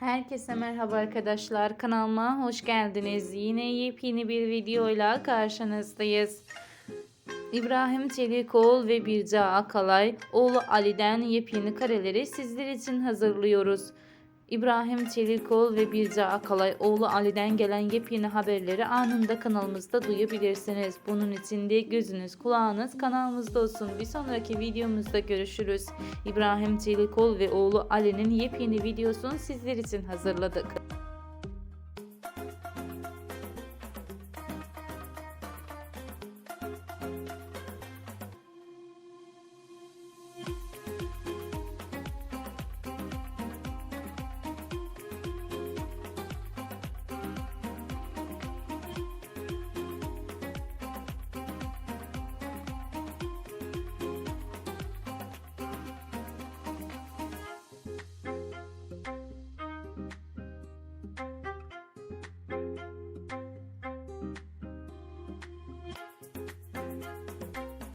Herkese merhaba arkadaşlar. Kanalıma hoş geldiniz. Yine yepyeni bir videoyla karşınızdayız. İbrahim Çelikoğlu ve Birce Akalay oğlu Ali'den yepyeni kareleri sizler için hazırlıyoruz. İbrahim Çelikoğlu ve Birce Akalay oğlu Ali'den gelen yepyeni haberleri anında kanalımızda duyabilirsiniz. Bunun için de gözünüz kulağınız kanalımızda olsun. Bir sonraki videomuzda görüşürüz. İbrahim Çelikoğlu ve oğlu Ali'nin yepyeni videosunu sizler için hazırladık.